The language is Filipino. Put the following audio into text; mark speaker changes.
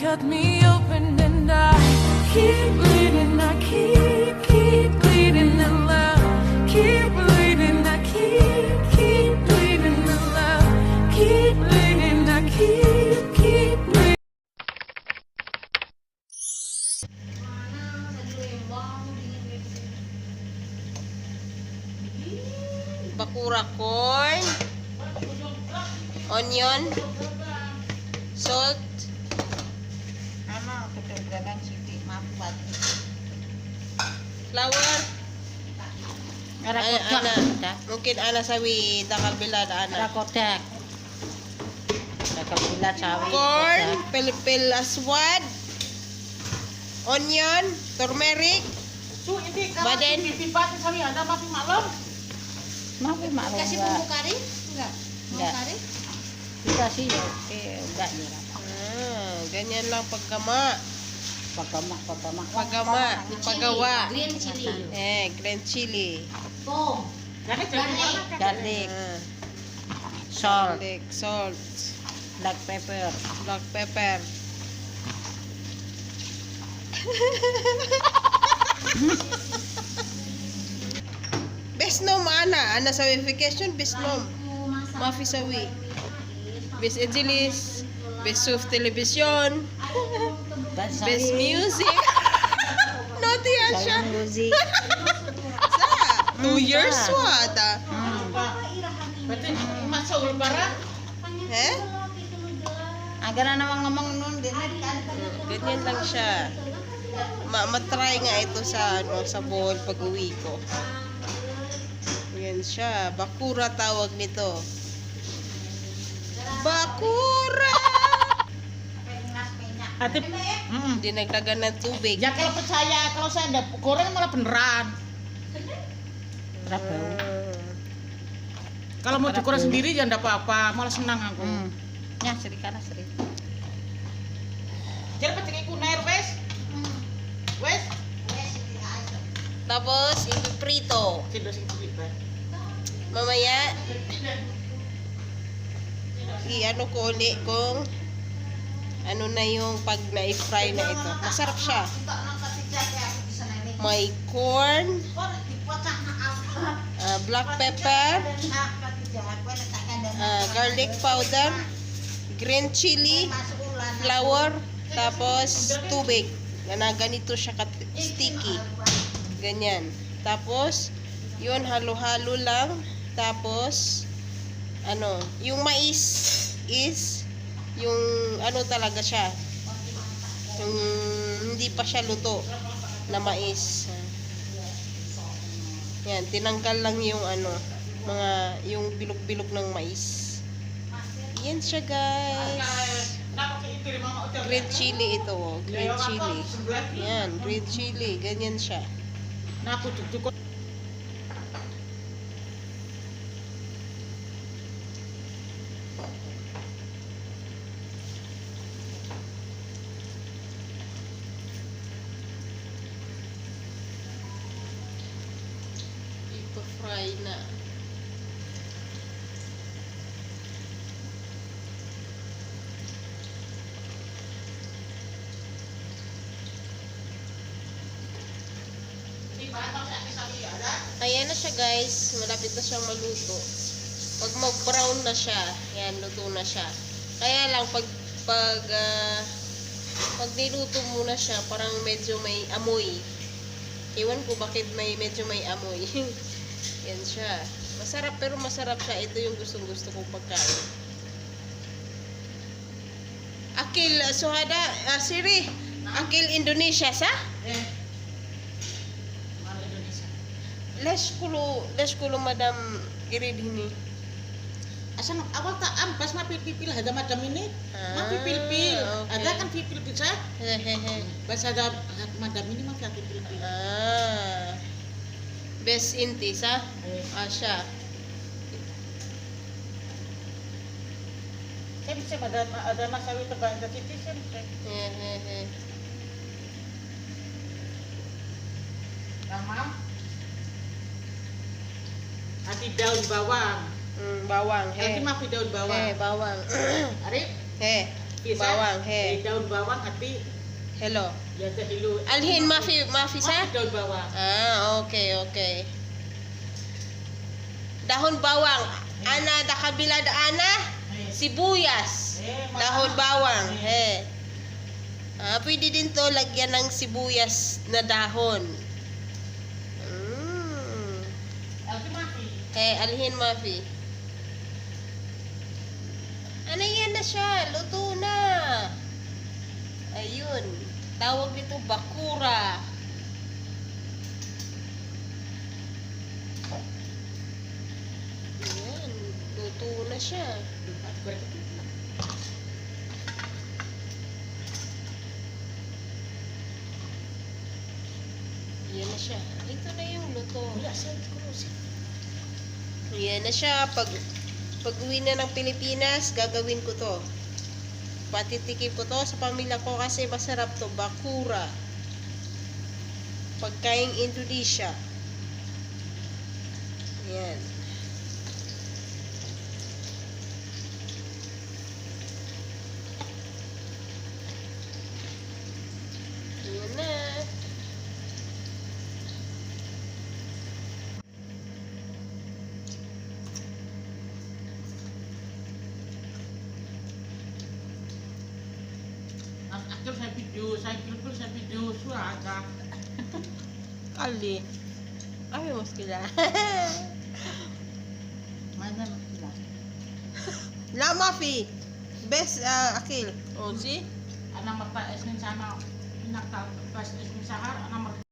Speaker 1: cut me open and I keep bleeding, I keep, keep bleeding in love. Keep bleeding, I keep, keep bleeding in love. Keep bleeding, I keep, keep bleeding.
Speaker 2: bakura corn, onion, salt,
Speaker 3: tutugalan siti mapat.
Speaker 2: flour.
Speaker 3: Ara
Speaker 2: Ay,
Speaker 3: kotak.
Speaker 2: ana, mungkin ana sawi dakal bilad
Speaker 3: Ara
Speaker 2: ana.
Speaker 3: kotak. Nakapila sawi.
Speaker 2: Corn, pilipil aswad, onion, turmeric,
Speaker 4: Su, hindi ka pipipatin sa ada mapi malam.
Speaker 3: Mapi maklum
Speaker 5: Kasih
Speaker 3: ba?
Speaker 5: bumbu kari? Enggak. Bumbu
Speaker 3: Enggak.
Speaker 5: kari?
Speaker 3: Dikasih ya, oke, enggak nira.
Speaker 2: Ah, ganyan lang pagkama.
Speaker 3: Pagama, pagama.
Speaker 2: Pagama, pagawa.
Speaker 5: Green chili.
Speaker 2: Eh, green chili.
Speaker 4: Jangan
Speaker 5: Garlic.
Speaker 3: Garlic,
Speaker 2: Ah,
Speaker 3: salt,
Speaker 2: garlic, salt,
Speaker 3: black pepper.
Speaker 2: black pepper. Besnom ana, ana sa verification besnom. Mafi sawi. Bes ejilis, bes suf television,
Speaker 3: Best
Speaker 2: best music. Naughty yan siya.
Speaker 3: Music.
Speaker 2: Sa, two
Speaker 3: Mm,
Speaker 2: years
Speaker 3: sa.
Speaker 2: wata.
Speaker 3: Hmm.
Speaker 4: Berarti masa ulbara.
Speaker 2: Eh?
Speaker 3: Aga na naman ngomong nun din.
Speaker 2: Ganyan lang siya. Ma matry nga ito sa ano sa bowl pag uwi ko. Yan siya. Bakura tawag nito. Bakura!
Speaker 4: Ate, mm.
Speaker 2: Dinagdagan ng tubig.
Speaker 4: Ya kalau percaya, kalau saya ada goreng malah beneran.
Speaker 2: Ah.
Speaker 4: Kalau mau dikoreng sendiri ya enggak apa-apa, malah senang aku.
Speaker 3: Hmm. Ya, seri kana seri.
Speaker 4: Jadi pecing iku nair wes. Wes.
Speaker 2: Tapos, ipiprito.
Speaker 4: Sindo sing cilik ba.
Speaker 2: Mamaya, i-ano ko uli kung ano na yung pag na-fry na ito. Masarap siya. May corn, ah, black pepper, ah, garlic powder, green chili, flour, tapos tubig. Na ganito siya sticky. Ganyan. Tapos, yun, halo-halo lang. Tapos, ano, yung mais is, yung ano talaga siya. Yung hindi pa siya luto na mais. Yan, tinanggal lang yung ano, mga, yung bilog-bilog ng mais. Yan siya, guys. Green chili ito, oh. Green chili. Yan, green chili. Ganyan siya. Na. Ayan na siya guys. Malapit na siyang maluto. Pag mag-brown na siya, yan, luto na siya. Kaya lang, pag, pag, ah, pag niluto muna siya, parang medyo may amoy. Iwan ko bakit may medyo may amoy. yan siya. Masarap pero masarap siya. Ito yung gustong gusto kong pagkain. Akil uh, Suhada, ah, Siri, Akil Indonesia sa?
Speaker 4: eh. Indonesia.
Speaker 2: Les kulo, les kulo madam irid hini.
Speaker 4: Asal awal tak ampas mah pipil ada macam ini.
Speaker 2: Ah,
Speaker 4: Mah pipil.
Speaker 2: oke.
Speaker 4: Ada kan pipil bisa.
Speaker 2: Hehehe.
Speaker 4: Bahasa ada madam ini mah pipil.
Speaker 2: ah. Best inti sa? Asya.
Speaker 4: Saya bisa ada ada masawi tebang ada titis saya.
Speaker 2: Hehehe.
Speaker 4: Tamam. Hati daun bawang.
Speaker 2: Mm, bawang.
Speaker 4: Nanti
Speaker 2: He.
Speaker 4: mah daun bawang.
Speaker 2: He, bawang.
Speaker 4: Arif,
Speaker 2: He.
Speaker 4: Kisa,
Speaker 2: Bawang, he.
Speaker 4: eh, daun bawang api.
Speaker 2: Hello.
Speaker 4: Dah hilu.
Speaker 2: Alhin mafi mafi sa?
Speaker 4: Ah, daun bawang.
Speaker 2: Ah, okay, okay. Dahon bawang. Ana da kabila da ana sibuyas.
Speaker 4: eh,
Speaker 2: Dahon bawang. He. Ah, pwede din to lagyan ng sibuyas na dahon. Mm.
Speaker 4: Ate Maki.
Speaker 2: He, alhin mafi. Ano yan na siya? Luto. Ayun. Tawag nito bakura. Ayan. Luto na siya. Yan na siya. Ito na yung luto.
Speaker 4: Wala sa ko si.
Speaker 2: Yan na siya. Pag, pag uwi na ng Pilipinas, gagawin ko to. Patitikim ko to sa pamilya ko kasi masarap to. Bakura. Pagkaing Indonesia. Yan
Speaker 4: video saya kira saya video suara
Speaker 2: kali.
Speaker 3: Mana muskila
Speaker 2: la mafi. Best uh, akil. Oh si.
Speaker 4: Anak magpaes ng sana nakapastis ng sahar anak